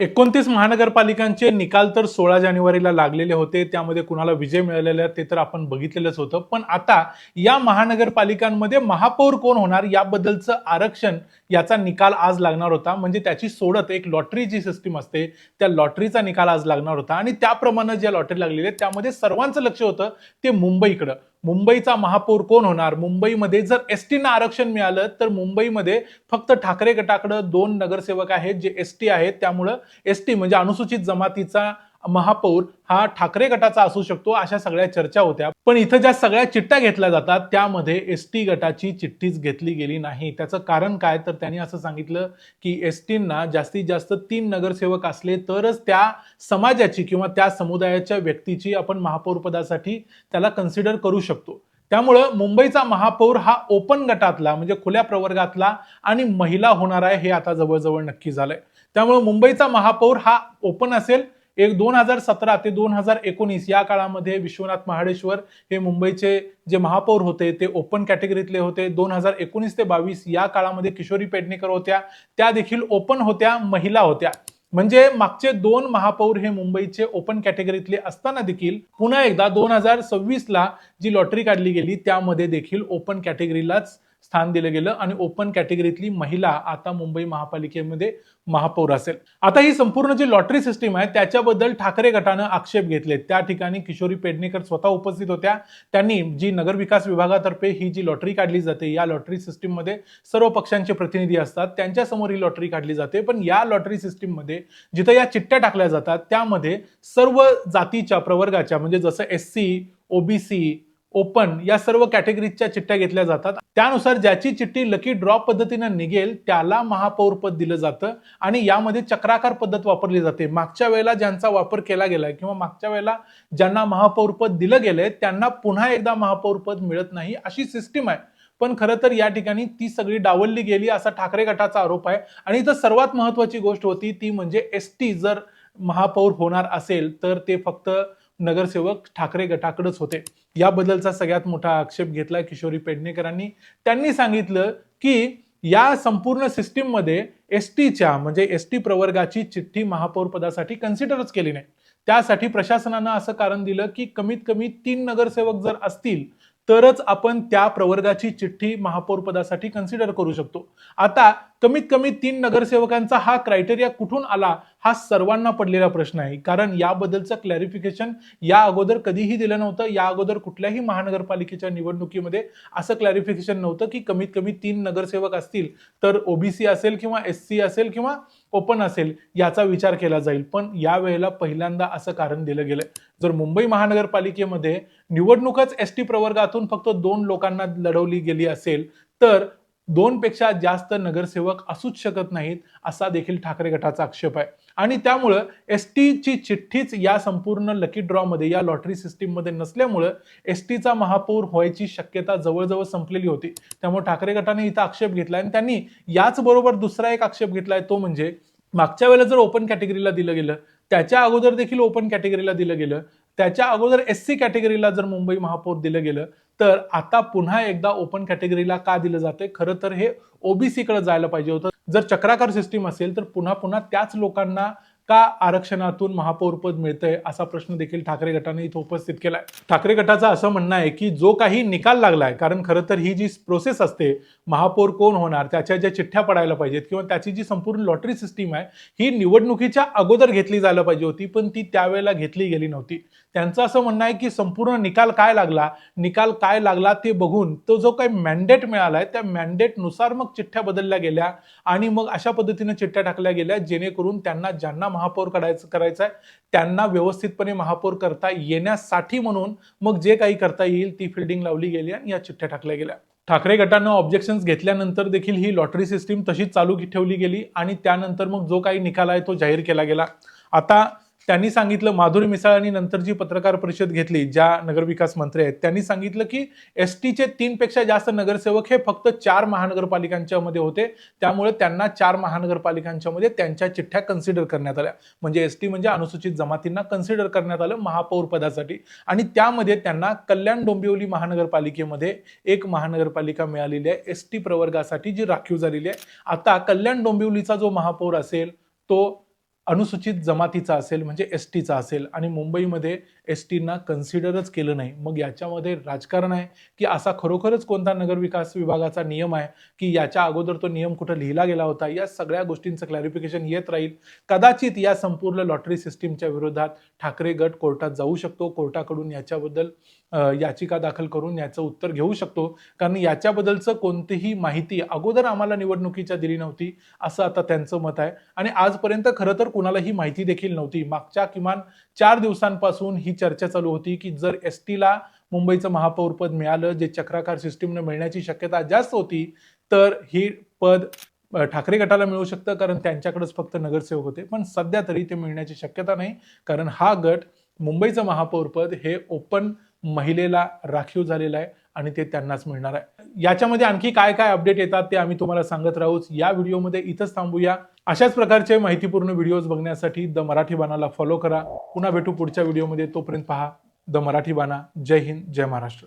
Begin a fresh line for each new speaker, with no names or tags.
एकोणतीस महानगरपालिकांचे निकाल तर सोळा जानेवारीला लागलेले होते त्यामध्ये कुणाला विजय मिळालेला ते तर आपण बघितलेलंच होतं. पण आता या महानगरपालिकांमध्ये महापौर कोण होणार याबद्दलचं आरक्षण याचा निकाल आज लागणार होता. म्हणजे त्याची सोडत एक लॉटरी जी सिस्टीम असते. त्या लॉटरीचा निकाल आज लागणार होता. आणि त्याप्रमाणे ज्या लॉटरी लागलेली आहे त्यामध्ये सर्वांचं लक्ष होतं ते मुंबईकडं. मुंबईचा महापौर कोण होणार? मुंबईमध्ये जर एस टीना आरक्षण मिळालं तर मुंबईमध्ये फक्त ठाकरे गटाकडं दोन नगरसेवक आहेत जे एस टी आहेत. त्यामुळं एस टी म्हणजे अनुसूचित जमातीचा महापौर हा ठाकरे गटाचा असू शकतो अशा सगळ्या चर्चा होत्या. पण इथं ज्या सगळ्या चिठ्ठ्या घेतल्या जातात त्यामध्ये एस टी गटाची चिठ्ठीच घेतली गेली नाही. त्याचं कारण काय? तर त्यांनी असं सांगितलं की एस टींना जास्तीत जास्त तीन नगरसेवक असले तरच त्या समाजाची किंवा त्या समुदायाच्या व्यक्तीची आपण महापौर पदासाठी त्याला कन्सिडर करू शकतो. त्यामुळं मुंबईचा महापौर हा ओपन गटातला म्हणजे खुल्या प्रवर्गातला आणि महिला होणार आहे हे आता जवळजवळ नक्की झालंय. त्यामुळे मुंबईचा महापौर हा ओपन असेल एक दोन हजार सतरा ते दोन हजार एकोणीस या काळामध्ये विश्वनाथ महाडेश्वर हे मुंबईचे जे महापौर होते ते ओपन कॅटेगरीतले होते. दोन हजार एकोणीस ते बावीस या काळामध्ये किशोरी पेडणेकर होत्या. त्या देखील ओपन होत्या महिला होत्या. म्हणजे मागचे दोन महापौर हे मुंबईचे ओपन कॅटेगरीतले असताना देखील पुन्हा एकदा दोन हजार सव्वीसला जी लॉटरी काढली गेली त्यामध्ये देखील ओपन कॅटेगरीलाच स्थान दिलं गेलं आणि ओपन कॅटेगरीतली महिला आता मुंबई महापालिकेमध्ये महापौर असेल. आता ही संपूर्ण जी लॉटरी सिस्टीम आहे त्याच्याबद्दल ठाकरे गटानं आक्षेप घेतले त्या ठिकाणी किशोरी पेडणेकर स्वतः उपस्थित होत्या. त्यांनी जी नगरविकास विभागातर्फे ही जी लॉटरी काढली जाते या लॉटरी सिस्टीममध्ये सर्व पक्षांचे प्रतिनिधी असतात. त्यांच्यासमोर ही लॉटरी काढली जाते. पण या लॉटरी सिस्टीममध्ये जिथं या चिठ्ठ्या टाकल्या जातात त्यामध्ये सर्व जातीच्या प्रवर्गाच्या म्हणजे जसं एस सी ओबीसी ओपन या सर्व कॅटेगरीच्या चिठ्ठ्या घेतल्या जातात. त्यानुसार ज्याची चिठ्ठी लकी ड्रॉ पद्धतीनं निघेल त्याला महापौर पद दिलं जातं आणि यामध्ये चक्राकार पद्धत वापरली जाते. मागच्या वेळेला ज्यांचा वापर केला गेलाय किंवा मागच्या वेळेला ज्यांना महापौर पद दिलं गेलंय त्यांना पुन्हा एकदा महापौर पद मिळत नाही अशी सिस्टीम आहे. पण खरं तर या ठिकाणी ती सगळी डावलली गेली असा ठाकरे गटाचा आरोप आहे. आणि इथं सर्वात महत्वाची गोष्ट होती ती म्हणजे एस टी जर महापौर होणार असेल तर ते फक्त नगरसेवक ठाकरे गटाकडेच होते. याबद्दलचा सगळ्यात मोठा आक्षेप घेतला किशोरी पेडणेकरांनी. त्यांनी सांगितलं की या संपूर्ण सिस्टीममध्ये एस टीच्या म्हणजे एस टी प्रवर्गाची चिठ्ठी महापौर पदासाठी कन्सिडरच केली नाही. त्यासाठी प्रशासनानं असं कारण दिलं की कमीत कमी तीन नगरसेवक जर असतील तरच आपण त्या प्रवर्गाची चिठ्ठी महापौर पदासाठी कन्सिडर करू शकतो. आता कमीत कमी तीन नगरसेवकांचा हा क्रायटेरिया कुठून आला? हा सर्वांना पडलेला प्रश्न आहे. कारण याबद्दलचं क्लॅरिफिकेशन या अगोदर कधीही दिलं नव्हतं. या अगोदर कुठल्याही महानगरपालिकेच्या निवडणुकीमध्ये असं क्लॅरिफिकेशन नव्हतं की कमीत कमी तीन नगरसेवक असतील तर ओबीसी असेल किंवा एस सी असेल किंवा ओपन असेल याचा विचार केला जाईल. पण यावेळेला पहिल्यांदा असं कारण दिलं गेलं जर मुंबई महानगरपालिकेमध्ये निवडणूकच एस टी प्रवर्गातून फक्त दोन लोकांना लढवली गेली असेल तर दोनपेक्षा जास्त नगरसेवक असूच शकत नाहीत असा देखील ठाकरे गटाचा आक्षेप आहे. आणि त्यामुळं एस टीची चिठ्ठीच या संपूर्ण लकी ड्रॉमध्ये या लॉटरी सिस्टीममध्ये नसल्यामुळं एस टीचा महापौर व्हायची शक्यता जवळजवळ संपलेली होती. त्यामुळे ठाकरे गटाने इथं आक्षेप घेतला आणि त्यांनी याचबरोबर दुसरा एक आक्षेप घेतलाय तो म्हणजे मागच्या वेळेला जर ओपन कॅटेगरीला दिलं गेलं त्याच्या अगोदर देखील ओपन कॅटेगरीला दिलं गेलं त्याच्या अगोदर एस सी कॅटेगरीला जर मुंबई महापौर दिलं गेलं तर आता पुन्हा एकदा ओपन कॅटेगरीला का दिलं जाते खरं तर हे ओबीसीकडे जायला पाहिजे होतं. जर चक्राकार सिस्टीम असेल तर पुन्हा पुन्हा त्याच लोकांना का आरक्षणातून महापौरपद मिळतंय असा प्रश्न देखील ठाकरे गटाने इथं उपस्थित केलाय. ठाकरे गटाचं असं म्हणणं आहे की जो काही निकाल लागलाय कारण खरं तर ही जी प्रोसेस असते महापौर कोण होणार त्याच्या ज्या चिठ्ठ्या पडायला पाहिजेत किंवा त्याची जी संपूर्ण लॉटरी सिस्टीम आहे ही निवडणुकीच्या अगोदर घेतली जायला पाहिजे होती पण ती त्यावेळेला घेतली गेली नव्हती. त्यांचं असं म्हणणं आहे की संपूर्ण निकाल काय लागला निकाल काय लागला ते बघून तो जो काही मॅन्डेट मिळालाय त्या मॅन्डेटनुसार मग चिठ्ठ्या बदलल्या गेल्या आणि मग अशा पद्धतीने चिठ्ठ्या टाकल्या गेल्या जेणेकरून त्यांना ज्यांना महापौर करायचं करायचं आहे त्यांना व्यवस्थितपणे महापौर करता येण्यासाठी म्हणून मग जे काही करता येईल ती फिल्डिंग लावली गेली आणि या चिठ्ठ्या टाकल्या गेल्या. ठाकरे गटानं ऑब्जेक्शन्स घेतल्यानंतर देखील ही लॉटरी सिस्टीम तशीच चालू ठेवली गेली आणि त्यानंतर मग जो काही निकाल आहे तो जाहीर केला गेला. आता त्यांनी सांगितलं माधुरी मिसाळांनी नंतर जी पत्रकार परिषद घेतली ज्या नगरविकास मंत्री आहेत त्यांनी सांगितलं की एस टीचे तीनपेक्षा जास्त नगरसेवक हे फक्त चार महानगरपालिकांच्या मध्ये होते. त्यामुळे त्यांना चार महानगरपालिकांच्या मध्ये त्यांच्या चिठ्ठ्या कन्सिडर करण्यात आल्या. म्हणजे एस टी म्हणजे अनुसूचित जमातींना कन्सिडर करण्यात आलं महापौर पदासाठी. आणि त्यामध्ये त्यांना कल्याण डोंबिवली महानगरपालिकेमध्ये एक महानगरपालिका मिळालेली आहे. एस टी प्रवर्गासाठी जी राखीव झालेली आहे. आता कल्याण डोंबिवलीचा जो महापौर असेल तो अनुसूचित जमातीचा असेल म्हणजे एस टीचा असेल आणि मुंबईमध्ये एस टीना कन्सिडरच केलं नाही. मग याच्यामध्ये राजकारण आहे की असा खरोखरच कोणता नगरविकास विभागाचा नियम आहे की याच्या अगोदर तो नियम कुठं लिहिला गेला होता? या सगळ्या गोष्टींचं क्लॅरिफिकेशन येत राहील. कदाचित या संपूर्ण लॉटरी सिस्टीमच्या विरोधात ठाकरे गट कोर्टात जाऊ शकतो. कोर्टाकडून याच्याबद्दल याचिका दाखल करून याचं उत्तर घेऊ शकतो. कारण याच्याबद्दलचं कोणतीही माहिती अगोदर आम्हाला निवडणुकीच्या दिली नव्हती असं आता त्यांचं मत आहे. आणि आजपर्यंत खरं तर कुणाला ही माहिती देखील नव्हती. मागच्या किमान चार दिवसांपासून ही चर्चा चालू होती की जर एस टीला मुंबईचं महापौरपद मिळालं जे चक्राकार सिस्टीमने मिळण्याची शक्यता जास्त होती तर ही पद ठाकरे गटाला मिळू शकतं कारण त्यांच्याकडेच फक्त नगरसेवक होते. पण सध्या तरी ते मिळण्याची शक्यता नाही कारण हा गट मुंबईचं महापौरपद हे ओपन महिलेला राखीव झालेलं आहे. आणि ते त्यांनाच मिळणार आहे. याच्यामध्ये आणखी काय काय अपडेट येतात ते आम्ही तुम्हाला सांगत राहूच. या व्हिडिओमध्ये इथंच थांबूया. अशाच प्रकारचे माहितीपूर्ण व्हिडिओज बघण्यासाठी द मराठी बाणाला फॉलो करा. पुन्हा भेटू पुढच्या व्हिडिओमध्ये. तोपर्यंत पहा द मराठी बाणा. जय हिंद जय महाराष्ट्र.